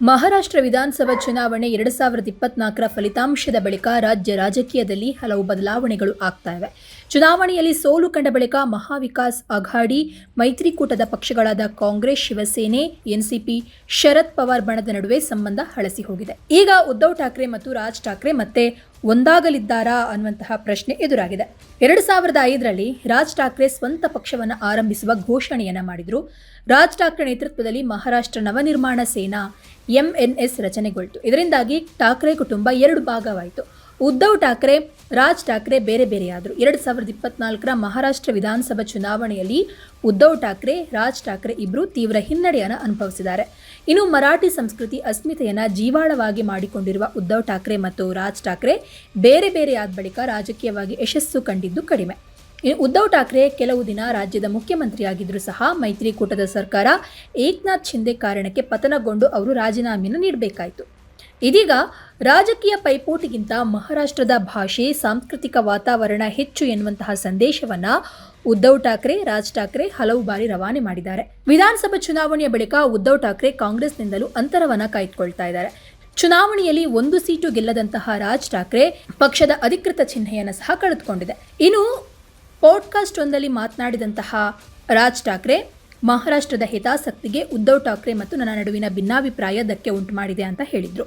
ಮಹಾರಾಷ್ಟ್ರ ವಿಧಾನಸಭಾ ಚುನಾವಣೆ ಎರಡು ಸಾವಿರದ ಇಪ್ಪತ್ನಾಲ್ಕರ ಫಲಿತಾಂಶದ ಬಳಿಕ ರಾಜ್ಯ ರಾಜಕೀಯದಲ್ಲಿ ಹಲವು ಬದಲಾವಣೆಗಳು ಆಗ್ತಾ ಇವೆ. ಚುನಾವಣೆಯಲ್ಲಿ ಸೋಲು ಕಂಡ ಬಳಿಕ ಮಹಾವಿಕಾಸ್ ಅಘಾಡಿ ಮೈತ್ರಿಕೂಟದ ಪಕ್ಷಗಳಾದ ಕಾಂಗ್ರೆಸ್, ಶಿವಸೇನೆ, ಎನ್ಸಿಪಿ, ಶರದ್ ಪವಾರ್ ಬಣದ ನಡುವೆ ಸಂಬಂಧ ಹಳಸಿ ಹೋಗಿದೆ ಈಗ ಉದ್ಧವ್ ಠಾಕ್ರೆ ಮತ್ತು ರಾಜ್ ಠಾಕ್ರೆ ಮತ್ತೆ ಒಂದಾಗಲಿದ್ದಾರಾ ಅನ್ನುವಂತಹ ಪ್ರಶ್ನೆ ಎದುರಾಗಿದೆ. ಎರಡು ಸಾವಿರದ ಐದರಲ್ಲಿ ರಾಜ್ ಠಾಕ್ರೆ ಸ್ವಂತ ಪಕ್ಷವನ್ನು ಆರಂಭಿಸುವ ಘೋಷಣೆಯನ್ನ ಮಾಡಿದ್ರು. ರಾಜ್ ಠಾಕ್ರೆ ನೇತೃತ್ವದಲ್ಲಿ ಮಹಾರಾಷ್ಟ್ರ ನವನಿರ್ಮಾಣ ಸೇನಾ ಎಂಎನ್ಎಸ್ ರಚನೆಗೊಳ್ತು. ಇದರಿಂದಾಗಿ ಠಾಕ್ರೆ ಕುಟುಂಬ ಎರಡು ಭಾಗವಾಯಿತು. ಉದ್ಧವ್ ಠಾಕ್ರೆ ರಾಜ್ ಠಾಕ್ರೆ ಬೇರೆ ಬೇರೆಯಾದರು. ಎರಡು ಸಾವಿರದ ಇಪ್ಪತ್ನಾಲ್ಕರ ಮಹಾರಾಷ್ಟ್ರ ವಿಧಾನಸಭಾ ಚುನಾವಣೆಯಲ್ಲಿ ಉದ್ಧವ್ ಠಾಕ್ರೆ, ರಾಜ್ ಠಾಕ್ರೆ ಇಬ್ಬರು ತೀವ್ರ ಹಿನ್ನಡೆಯನ್ನು ಅನುಭವಿಸಿದ್ದಾರೆ. ಇನ್ನು ಮರಾಠಿ ಸಂಸ್ಕೃತಿ ಅಸ್ಮಿತೆಯನ್ನು ಜೀವಾಳವಾಗಿ ಮಾಡಿಕೊಂಡಿರುವ ಉದ್ಧವ್ ಠಾಕ್ರೆ ಮತ್ತು ರಾಜ್ ಠಾಕ್ರೆ ಬೇರೆ ಬೇರೆಯಾದ ಬಳಿಕ ರಾಜಕೀಯವಾಗಿ ಯಶಸ್ಸು ಕಂಡಿದ್ದು ಕಡಿಮೆ. ಇನ್ನು ಉದ್ಧವ್ ಠಾಕ್ರೆ ಕೆಲವು ದಿನ ರಾಜ್ಯದ ಮುಖ್ಯಮಂತ್ರಿಯಾಗಿದ್ದರೂ ಸಹ ಮೈತ್ರಿಕೂಟದ ಸರ್ಕಾರ ಏಕನಾಥ್ ಶಿಂದೆ ಕಾರಣಕ್ಕೆ ಪತನಗೊಂಡು ಅವರು ರಾಜೀನಾಮೆಯನ್ನು ನೀಡಬೇಕಾಯಿತು. ಇದೀಗ ರಾಜಕೀಯ ಪೈಪೋಟಿಗಿಂತ ಮಹಾರಾಷ್ಟ್ರದ ಭಾಷೆ, ಸಾಂಸ್ಕೃತಿಕ ವಾತಾವರಣ ಹೆಚ್ಚು ಎನ್ನುವಂತಹ ಸಂದೇಶವನ್ನ ಉದ್ಧವ್ ಠಾಕ್ರೆ, ರಾಜ್ ಠಾಕ್ರೆ ಹಲವು ಬಾರಿ ರವಾನೆ ಮಾಡಿದ್ದಾರೆ. ವಿಧಾನಸಭಾ ಚುನಾವಣೆಯ ಬಳಿಕ ಉದ್ಧವ್ ಠಾಕ್ರೆ ಕಾಂಗ್ರೆಸ್ನಿಂದಲೂ ಅಂತರವನ್ನ ಕಾಯ್ದುಕೊಳ್ತಾ ಇದ್ದಾರೆ. ಚುನಾವಣೆಯಲ್ಲಿ ಒಂದು ಸೀಟು ಗೆಲ್ಲದಂತಹ ರಾಜ್ ಠಾಕ್ರೆ ಪಕ್ಷದ ಅಧಿಕೃತ ಚಿಹ್ನೆಯನ್ನು ಸಹ ಕಳೆದುಕೊಂಡಿದೆ. ಇನ್ನು ಪಾಡ್ಕಾಸ್ಟ್ ಒಂದಲ್ಲಿ ಮಾತನಾಡಿದಂತಹ ರಾಜ್ ಠಾಕ್ರೆ ಮಹಾರಾಷ್ಟ್ರದ ಹಿತಾಸಕ್ತಿಗೆ ಉದ್ಧವ್ ಠಾಕ್ರೆ ಮತ್ತು ನನ್ನ ನಡುವಿನ ಭಿನ್ನಾಭಿಪ್ರಾಯ ಧಕ್ಕೆ ಉಂಟು ಮಾಡಿದೆ ಅಂತ ಹೇಳಿದರು.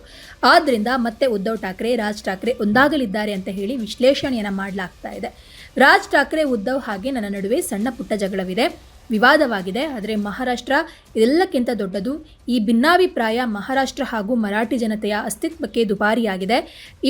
ಆದ್ದರಿಂದ ಮತ್ತೆ ಉದ್ಧವ್ ಠಾಕ್ರೆ, ರಾಜ್ ಠಾಕ್ರೆ ಒಂದಾಗಲಿದ್ದಾರೆ ಅಂತ ಹೇಳಿ ವಿಶ್ಲೇಷಣೆಯನ್ನು ಮಾಡಲಾಗ್ತಾ ಇದೆ. ರಾಜ್ ಠಾಕ್ರೆ, ಉದ್ಧವ್ ಹಾಗೆ ನನ್ನ ನಡುವೆ ಸಣ್ಣ ಪುಟ್ಟ ಜಗಳವಿದೆ. ವಿವಾದವಾಗಿದೆ, ಆದರೆ ಮಹಾರಾಷ್ಟ್ರ ಇದೆಲ್ಲಕ್ಕಿಂತ ದೊಡ್ಡದು. ಈ ಭಿನ್ನಾಭಿಪ್ರಾಯ ಮಹಾರಾಷ್ಟ್ರ ಹಾಗೂ ಮರಾಠಿ ಜನತೆಯ ಅಸ್ತಿತ್ವಕ್ಕೆ ದುಬಾರಿಯಾಗಿದೆ.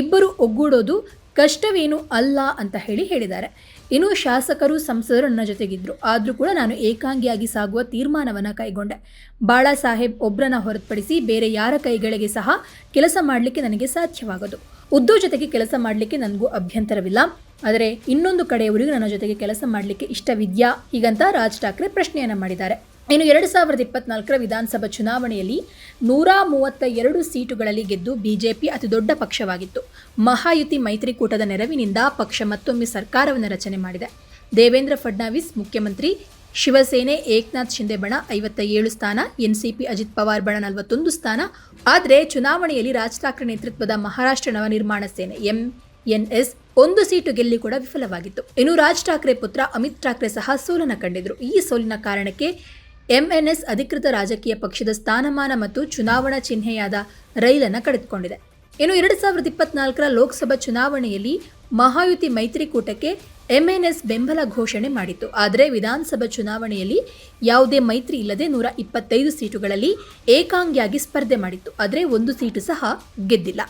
ಇಬ್ಬರು ಒಗ್ಗೂಡೋದು ಕಷ್ಟವೇನೂ ಅಲ್ಲ ಅಂತ ಹೇಳಿ ಹೇಳಿದ್ದಾರೆ. ಇನ್ನು ಶಾಸಕರು ಸಂಸದರು ನನ್ನ ಜೊತೆಗಿದ್ದರು ಆದರೂ ಕೂಡ ನಾನು ಏಕಾಂಗಿಯಾಗಿ ಸಾಗುವ ತೀರ್ಮಾನವನ್ನು ಕೈಗೊಂಡೆ. ಬಾಳಾ ಸಾಹೇಬ್ ಒಬ್ಬರನ್ನ ಹೊರತುಪಡಿಸಿ ಬೇರೆ ಯಾರ ಕೈಗಳಿಗೆ ಸಹ ಕೆಲಸ ಮಾಡಲಿಕ್ಕೆ ನನಗೆ ಸಾಧ್ಯವಾಗದು. ಉದ್ದವ್ ಜೊತೆಗೆ ಕೆಲಸ ಮಾಡಲಿಕ್ಕೆ ನನಗೂ ಅಭ್ಯಂತರವಿಲ್ಲ. ಆದರೆ ಇನ್ನೊಂದು ಕಡೆಯವರಿಗೂ ನನ್ನ ಜೊತೆಗೆ ಕೆಲಸ ಮಾಡಲಿಕ್ಕೆ ಇಷ್ಟವಿದೆಯಾ? ಹೀಗಂತ ರಾಜ್ ಠಾಕ್ರೆ ಪ್ರಶ್ನೆಯನ್ನು ಮಾಡಿದ್ದಾರೆ. ಇನ್ನು ಎರಡು ಸಾವಿರದ ಇಪ್ಪತ್ನಾಲ್ಕರ ವಿಧಾನಸಭಾ ಚುನಾವಣೆಯಲ್ಲಿ ನೂರ ಮೂವತ್ತ ಎರಡು ಸೀಟುಗಳಲ್ಲಿ ಗೆದ್ದು ಬಿಜೆಪಿ ಅತಿ ದೊಡ್ಡ ಪಕ್ಷವಾಗಿತ್ತು. ಮಹಾಯುತಿ ಮೈತ್ರಿಕೂಟದ ನೆರವಿನಿಂದ ಪಕ್ಷ ಮತ್ತೊಮ್ಮೆ ಸರ್ಕಾರವನ್ನು ರಚನೆ ಮಾಡಿದೆ. ದೇವೇಂದ್ರ ಫಡ್ನವೀಸ್ ಮುಖ್ಯಮಂತ್ರಿ ಶಿವಸೇನೆ, ಏಕ್ನಾಥ್ ಶಿಂದೆ ಬಣ ಐವತ್ತ ಏಳು ಸ್ಥಾನ, ಎನ್ಸಿಪಿ ಅಜಿತ್ ಪವಾರ್ ಬಣ ನಲವತ್ತೊಂದು ಸ್ಥಾನ. ಆದರೆ ಚುನಾವಣೆಯಲ್ಲಿ ರಾಜ್ ಠಾಕ್ರೆ ನೇತೃತ್ವದ ಮಹಾರಾಷ್ಟ್ರ ನವನಿರ್ಮಾಣ ಸೇನೆ ಎಂ ಎನ್ಎಸ್ ಒಂದು ಸೀಟು ಗೆಲ್ಲಿ ಕೂಡ ವಿಫಲವಾಗಿತ್ತು. ಇನ್ನು ರಾಜ್ ಠಾಕ್ರೆ ಪುತ್ರ ಅಮಿತ್ ಠಾಕ್ರೆ ಸಹ ಸೋಲನ ಕಂಡಿದ್ರು. ಈ ಸೋಲಿನ ಕಾರಣಕ್ಕೆ ಎಂಎನ್ಎಸ್ ಅಧಿಕೃತ ರಾಜಕೀಯ ಪಕ್ಷದ ಸ್ಥಾನಮಾನ ಮತ್ತು ಚುನಾವಣಾ ಚಿಹ್ನೆಯಾದ ರೈಲನ್ನು ಕಳೆದುಕೊಂಡಿದೆ ಇನ್ನು ಎರಡು ಸಾವಿರದ ಇಪ್ಪತ್ನಾಲ್ಕರ ಲೋಕಸಭಾ ಚುನಾವಣೆಯಲ್ಲಿ ಮಹಾಯುತಿ ಮೈತ್ರಿಕೂಟಕ್ಕೆ ಎಂಎನ್ಎಸ್ ಬೆಂಬಲ ಘೋಷಣೆ ಮಾಡಿತ್ತು. ಆದರೆ ವಿಧಾನಸಭಾ ಚುನಾವಣೆಯಲ್ಲಿ ಯಾವುದೇ ಮೈತ್ರಿ ಇಲ್ಲದೆ ನೂರ ಇಪ್ಪತ್ತೈದು ಸೀಟುಗಳಲ್ಲಿ ಏಕಾಂಗಿಯಾಗಿ ಸ್ಪರ್ಧೆ ಮಾಡಿತ್ತು. ಆದರೆ ಒಂದು ಸೀಟು ಸಹ ಗೆದ್ದಿಲ್ಲ.